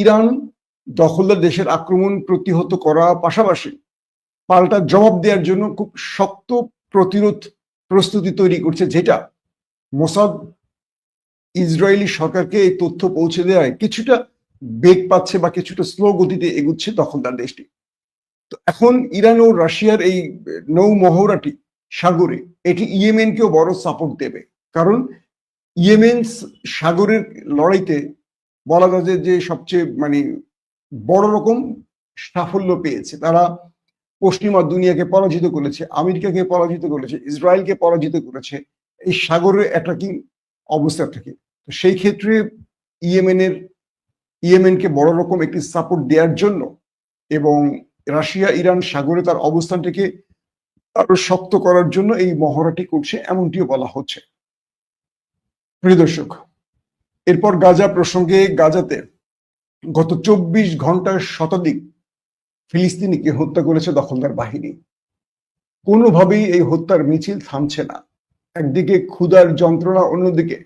Iran দখলদার দেশের আক্রমণ প্রতিহত করা পাশাপাশি পাল্টা জবাব দেওয়ার জন্য খুব শক্ত প্রতিরোধ প্রস্তুতি তৈরি করছে, যেটা মোসাদ ইসরায়েলি সরকারকে এই তথ্য পৌঁছে দেওয়ায় কিছুটা বেগ পাচ্ছে বা কিছুটা স্লো গতিতে এগুচ্ছে দখলদার দেশটি। তো এখন ইরান ও রাশিয়ার এই নৌ মহড়াটি সাগরে, এটি ইয়েমেনকেও বড় সাপোর্ট দেবে। কারণ ইয়েমেন সাগরের লড়াইতে বলা যায় যে- সবচেয়ে মানে বড় রকম সাফল্য পেয়েছে। তারা পশ্চিমা দুনিয়াকে পরাজিত করেছে, আমেরিকাকে পরাজিত করেছে, ইসরায়েলকে পরাজিত করেছে, এই সাগরের অ্যাটাকিং অবস্থা থেকে। তো সেই ক্ষেত্রে ইয়েমেনের, ইয়েমেনকে বড় রকম একটি সাপোর্ট দেওয়ার জন্য এবং রাশিয়া, ইরান সাগরে তার অবস্থানটিকে আরও শক্ত করার জন্য এই মহড়াটি করছে, এমনটিও বলা হচ্ছে। প্রিয় দর্শক এরপর গাজা প্রসঙ্গে গাজাতে গত চব্বিশ ঘণ্টার শতাধিক ফিলিস্তিনিকে হত্যা করেছে দখলদার বাহিনী। কোনোভাবেই এই হত্যার মিছিল থামছে না। একদিকে ক্ষুধার যন্ত্রণা, অন্যদিকে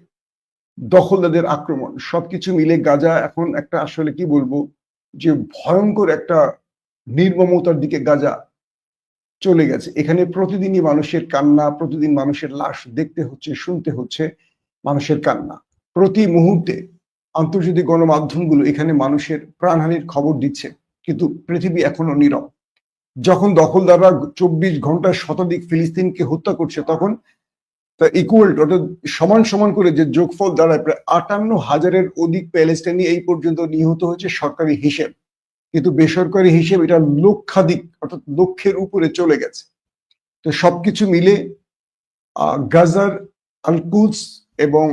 দখলদারদের আক্রমণ। সবকিছু মিলে গাজা এখন একটা আসলে কি বলব, যে ভয়ঙ্কর একটা নির্মমতার দিকে গাজা চলে গেছে। এখানে প্রতিদিনই মানুষের কান্না, প্রতিদিন মানুষের লাশ দেখতে হচ্ছে, শুনতে হচ্ছে মানুষের কান্না। প্রতি মুহূর্তে আন্তর্জাতিক গণমাধ্যমগুলো এখানে মানুষের প্রাণহানির খবর দিচ্ছে, কিন্তু পৃথিবী এখনও নীরব। যখন দখলদাররা চব্বিশ ঘণ্টার শতাধিক ফিলিস্তিনকে হত্যা করছে, তখন তা ইকুয়াল অর্থাৎ সমান সমান করে যে যোগফল দাঁড়ায় প্রায় আটান্ন হাজারের অধিক প্যালেস্টাইনি এই পর্যন্ত নিহত হয়েছে সরকারি হিসেব। কিন্তু বেসরকারি হিসেব এটা লক্ষাধিক, অর্থাৎ লক্ষের উপরে চলে গেছে। তো সবকিছু মিলে গাজার আলকুস এবং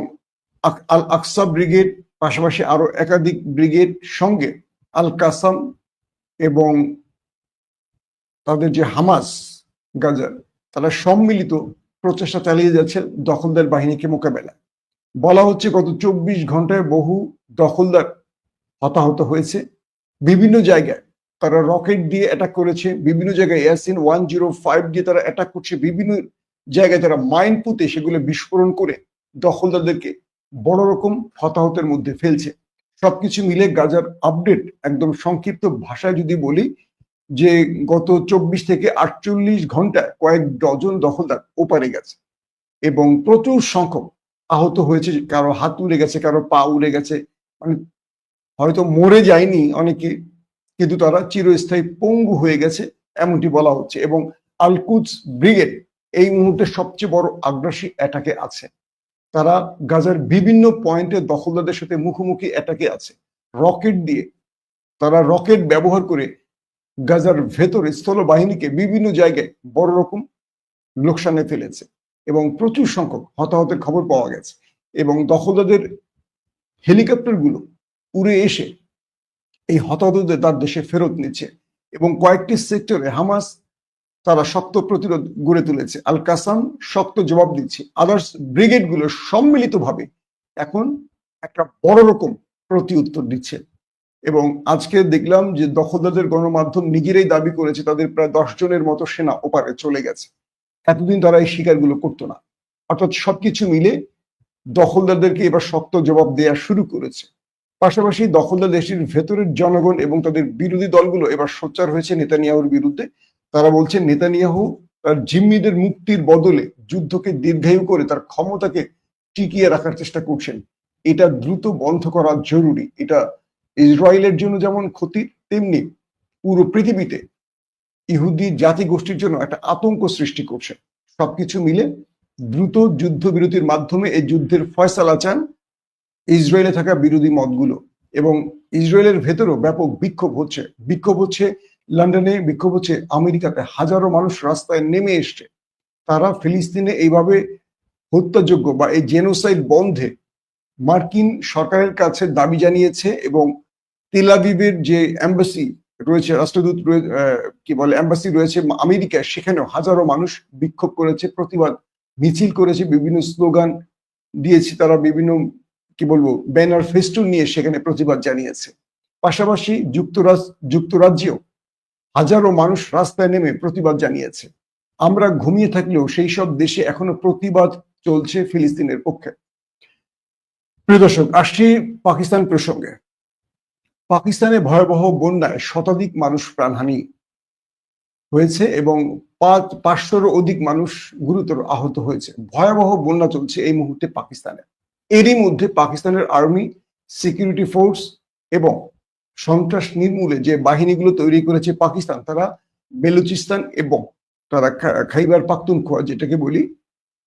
আল আকসা ব্রিগেড, পাশাপাশি আরও একাধিক ব্রিগেড সঙ্গে আল কাসাম এবং তাদের যে হামাস গাজার তারা সম্মিলিত প্রচেষ্টা চালিয়ে যাচ্ছে দখলদার বাহিনীকে মোকাবেলা। বলা হচ্ছে গত চব্বিশ ঘন্টায় বহু দখলদার হতাহত হয়েছে। বিভিন্ন জায়গায় তারা রকেট দিয়ে অ্যাটাক করেছে। বিভিন্ন জায়গায় এয়ারসিন ওয়ান জিরো ফাইভ দিয়ে তারা অ্যাটাক করছে। বিভিন্ন জায়গায় তারা মাইন পুঁতে সেগুলো বিস্ফোরণ করে দখলদারদেরকে বড় রকম হতাহতের মধ্যে ফেলছে। সবকিছু মিলে গাজার আপডেট একদম সংক্ষিপ্ত ভাষায় যদি বলি, যে গত চব্বিশ থেকে আটচল্লিশ ঘন্টায় কয়েক ডজন দখলদার ওপারে গেছে এবং প্রচুর সংখ্যক আহত হয়েছে, কারও হাত উড়ে গেছে, কারও পা উড়ে গেছে। মানে হয়তো মরে যায়নি অনেকে, কিন্তু তারা চিরস্থায়ী পঙ্গু হয়ে গেছে এমনটি বলা হচ্ছে এবং আলকুজ ব্রিগেড এই মুহূর্তে সবচেয়ে বড় আগ্রাসী অ্যাটাকে আছে। তারা গাজার বিভিন্ন পয়েন্টে দখলদারদের সাথে মুখোমুখি অ্যাটাকে আছে। রকেট দিয়ে তারা রকেট ব্যবহার করে গাজার ভেতরে স্থল বাহিনীকে বিভিন্ন জায়গায় বড় রকম লোকসানে ফেলেছে এবং প্রচুর সংখ্যক হতাহতের খবর পাওয়া গেছে এবং দখলদারদের হেলিকপ্টারগুলো উড়ে এসে এই হতাহতদের তার দেশে ফেরত নিচ্ছে এবং কয়েকটি সেক্টরে হামাস তারা শক্ত প্রতিরোধ গড়ে তুলেছে। আল কাসাম শক্ত জবাব দিচ্ছে। আদার্স ব্রিগেড ব্রিগেডগুলো সম্মিলিতভাবে এখন একটা বড় রকম প্রতি উত্তর দিচ্ছে। এবং আজকে দেখলাম যে দখলদারদের গণমাধ্যম নিজেরাই দাবি করেছে, তাদের প্রায় দশ জনের মতো সেনা ওপারে চলে গেছে। এতদিন তারা এই শিকারগুলো করতো না। অর্থাৎ সবকিছু মিলে দখলদারদেরকে এবার শক্ত জবাব দেওয়া শুরু করেছে। পাশাপাশি দখলদার দেশের ভেতরের জনগণ এবং তাদের বিরোধী দলগুলো এবার সোচ্চার হয়েছে নেতানিয়াহুর বিরুদ্ধে। তারা বলছেন, নেতানিয়াহু তার জিম্মিদের মুক্তির বদলে যুদ্ধকে দীর্ঘায়ু করে তার ক্ষমতাকে টিকিয়ে রাখার চেষ্টা করছেন। এটা দ্রুত বন্ধ করা জরুরি। এটা ইসরায়েলের জন্য যেমন ক্ষতি, তেমনি পুরো পৃথিবীতে ইহুদি জাতি গোষ্ঠীর জন্য একটা আতঙ্ক সৃষ্টি করছে। সবকিছু মিলে দ্রুত যুদ্ধবিরতির মাধ্যমে এই যুদ্ধের ফয়সালা চান ইসরায়েলে থাকা বিরোধী মতগুলো এবং ইসরায়েলের ভেতরেও ব্যাপক বিক্ষোভ হচ্ছে। বিক্ষোভ হচ্ছে লন্ডনে বিক্ষোভ হচ্ছে, আমেরিকাতে হাজারো মানুষ রাস্তায় নেমে এসছে। তারা ফিলিস্তিনে এইভাবে হত্যাযোগ্য বা এই জেনোসাইড বন্ধে মার্কিন সরকারের কাছে দাবি জানিয়েছে এবং তেলাবিবের যে অ্যাম্বাসি রয়েছে, রাষ্ট্রদূত কি বলে অ্যাম্বাসি রয়েছে আমেরিকায়, সেখানেও হাজারো মানুষ বিক্ষোভ করেছে, প্রতিবাদ মিছিল করেছে, বিভিন্ন স্লোগান দিয়েছে তারা, বিভিন্ন, কি বলব, ব্যানার, ফেস্টুন নিয়ে সেখানে প্রতিবাদ জানিয়েছে। পাশাপাশি যুক্তরাজ, যুক্তরাজ্যেও হাজারো মানুষ রাস্তায় নেমে প্রতিবাদ জানিয়েছে। আমরা ঘুমিয়ে থাকলেও সেই সব দেশে এখনও প্রতিবাদ চলছে ফিলিস্তিনের পক্ষে। প্রিয় দর্শক, আসছি পাকিস্তান প্রসঙ্গে। পাকিস্তানে ভয়াবহ বন্যায় শতাধিক মানুষ প্রাণহানি হয়েছে এবং পাঁচ, পাঁচশোরও অধিক মানুষ গুরুতর আহত হয়েছে। ভয়াবহ বন্যা চলছে এই মুহূর্তে পাকিস্তানে। এরই মধ্যে পাকিস্তানের আর্মি, সিকিউরিটি ফোর্স এবং সন্ত্রাস নির্মূলে যে বাহিনীগুলো তৈরি করেছে পাকিস্তান, তারা বেলুচিস্তান এবং তারা খাইবার পাখতুনখোয়া যেটাকে বলি,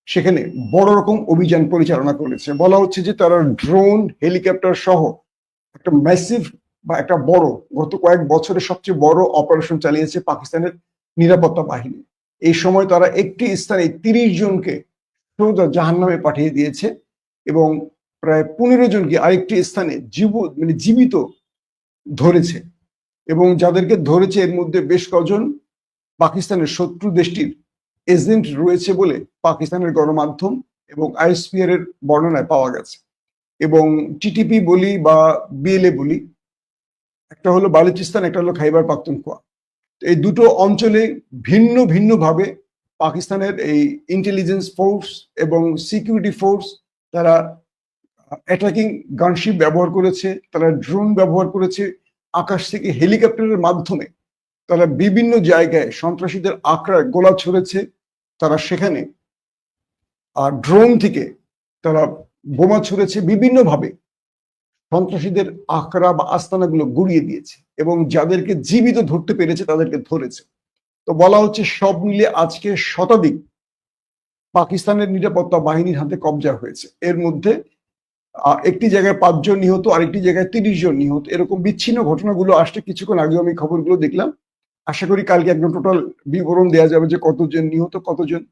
সেখানে বড় রকম অভিযান পরিচালনা করেছে। বলা হচ্ছে যে তারা ড্রোন, হেলিকপ্টার সহ একটা ম্যাসিভ বা একটা বড়, গত কয়েক বছরের সবচেয়ে বড় অপারেশন চালিয়েছে পাকিস্তানের নিরাপত্তা বাহিনী। এই সময় তারা একটি স্থানে তিরিশ জনকে সোজা জাহান্নামে পাঠিয়ে দিয়েছে এবং প্রায় পনেরো জনকে আরেকটি স্থানে জীব মানে জীবিত ধরেছে এবং যাদেরকে ধরেছে এর মধ্যে বেশ কজন পাকিস্তানের শত্রু দেশটির এজেন্ট রয়েছে বলে পাকিস্তানের গণমাধ্যম এবং আইএসপিআর এর বর্ণনায় পাওয়া গেছে। এবং টিটিপি বলি বা বিএলএ বলি, একটা হলো বালুচিস্তান, একটা হলো খাইবার পাখতুনখোয়া এই দুটো অঞ্চলে ভিন্ন ভিন্ন ভাবে পাকিস্তানের এই ইন্টেলিজেন্স ফোর্স এবং সিকিউরিটি ফোর্স তারা অ্যাটাকিং গানশিপ ব্যবহার করেছে, তারা ড্রোন ব্যবহার করেছে, আকাশ থেকে হেলিকপ্টারের মাধ্যমে। তারা বিভিন্ন জায়গায় সন্ত্রাসীদের আঁকড়ায় গোলা ছড়েছে, তারা সেখানে। আর ড্রোন থেকে তারা বোমা ছুড়েছে বিভিন্নভাবে। সন্ত্রাসীদের আখড়া বা আস্তানাগুলো গুড়িয়ে দিয়েছে এবং যাদেরকে জীবিত ধরতে পেরেছে তাদেরকে ধরেছে। তো বলা হচ্ছে সব মিলে আজকে শতাধিক পাকিস্তানের নিরাপত্তা বাহিনীর হাতে কবজা হয়েছে। এর মধ্যে একটি জায়গায় পাঁচজন নিহত আরেকটি জায়গায় তিরিশ জন নিহত। এরকম বিচ্ছিন্ন ঘটনাগুলো আসছে কিছুক্ষণ আগেও আমি খবরগুলো দেখলাম। আশা করি কালকে একদম টোটাল বিবরণ দেওয়া যাবে যে কতজন নিহত কতজন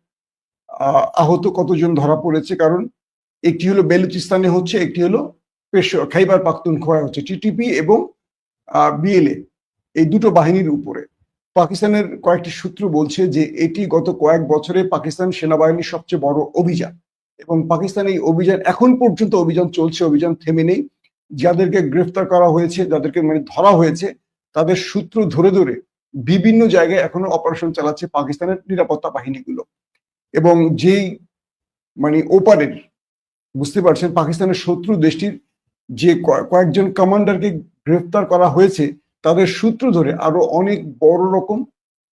আহ, আহত কতজন ধরা পড়েছে। কারণ একটি হলো বেলুচিস্তানে হচ্ছে একটি হলো পেশোয়ার খাইবার পাখতুনখোয়া হচ্ছে। টিটিপি এবং বিএলএ এই দুটো বাহিনীর উপরে। পাকিস্তানের কয়েকটি সূত্র বলছে যে এটি গত কয়েক বছরে পাকিস্তান সেনাবাহিনীর সবচেয়ে বড় অভিযান। এবং পাকিস্তান এই অভিযান এখন পর্যন্ত অভিযান চলছে, অভিযান থেমে নেই। যাদেরকে গ্রেফতার করা হয়েছে, যাদেরকে মানে ধরা হয়েছে, তাদের সূত্র ধরে ধরে বিভিন্ন জায়গায় এখনও অপারেশন চালাচ্ছে পাকিস্তানের নিরাপত্তা বাহিনীগুলো। এবং যেই মানে ওপারের বুঝতে পারছেন, পাকিস্তানের শত্রু দেশটির যে কয়- কয়েকজন কমান্ডারকে গ্রেফতার করা হয়েছে, তাদের সূত্র ধরে আরও অনেক বড় রকম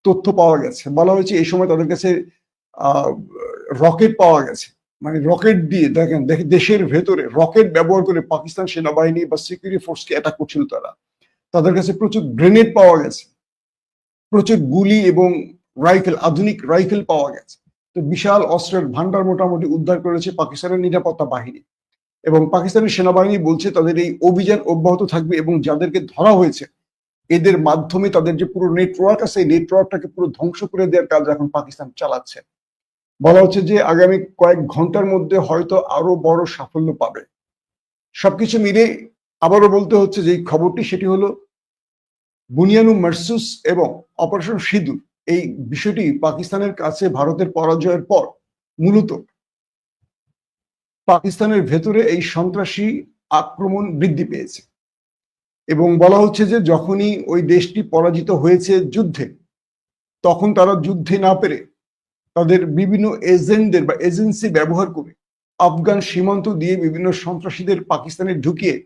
তথ্য পাওয়া গেছে। বলা হয়েছে এই সময় তাদের কাছে রকেট পাওয়া গেছে। মানে রকেট দিয়ে, দেখেন, দেখে, দেশের ভেতরে রকেট ব্যবহার করে পাকিস্তান সেনাবাহিনী বা সিকিউরিটি ফোর্সকে অ্যাটাক করছিল তারা। তাদের কাছে প্রচুর গ্রেনেড পাওয়া গেছে। প্রচুর গুলি এবং রাইফেল আধুনিক রাইফেল পাওয়া গেছে। তো বিশাল অস্ত্রের ভান্ডার মোটামুটি উদ্ধার করেছে পাকিস্তানের নিরাপত্তা বাহিনী। এবং পাকিস্তানের সেনাবাহিনী বলছে, তাদের এই অভিযান অব্যাহত থাকবে এবং যাদেরকে ধরা হয়েছে, এদের মাধ্যমে তাদের যে পুরো নেটওয়ার্ক আছে, এই নেটওয়ার্কটাকে পুরো ধ্বংস করে দেওয়ার কাজ এখন পাকিস্তান চালাচ্ছে। বলা হচ্ছে যে আগামী কয়েক ঘণ্টার মধ্যে হয়তো আরও বড় সাফল্য পাবে। সবকিছু মিলে আবারও বলতে হচ্ছে যে খবরটি সেটি হলো বুনিয়ানু মার্সুস এবং অপারেশন সিঁদুর। এই বিষয়টি পাকিস্তানের কাছে ভারতের পরাজয়ের পর মূলত পাকিস্তানের ভেতরে এই সন্ত্রাসী আক্রমণ বৃদ্ধি পেয়েছে। এবং বলা হচ্ছে যে যখনই ওই দেশটি পরাজিত হয়েছে যুদ্ধে, তখন তারা যুদ্ধে না পেরে তাদের বিভিন্ন এজেন্টদের বা এজেন্সি ব্যবহার করে আফগান সীমান্ত দিয়ে বিভিন্ন সন্ত্রাসীদের পাকিস্তানে ঢুকিয়ে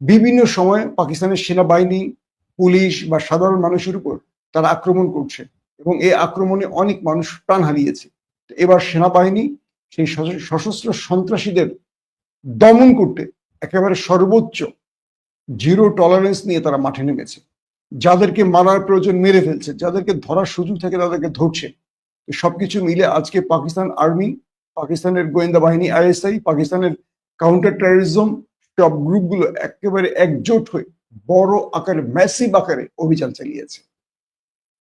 বিভিন্ন সময় পাকিস্তানের সেনাবাহিনী, পুলিশ বা সাধারণ মানুষের উপর তারা আক্রমণ করছে এবং এই আক্রমণে অনেক মানুষ প্রাণ হারিয়েছে। এবার সেনাবাহিনী সেই সশস্ত্র সন্ত্রাসীদের দমন করতে একেবারে সর্বোচ্চ জিরো টলারেন্স নিয়ে তারা মাঠে নেমেছে। যাদেরকে মারার প্রয়োজন মেরে ফেলছে, যাদেরকে ধরার সুযোগ থাকে তাদেরকে ধরছে। সবকিছু মিলে আজকে পাকিস্তান আর্মি, পাকিস্তানের গোয়েন্দা বাহিনী, আইএসআই, পাকিস্তানের কাউন্টার টেরোরিজম সব গ্রুপগুলো একেবারে একজোট হয়ে বড় আকারে ম্যাসিভ আকারে অভিযান চালিয়েছে।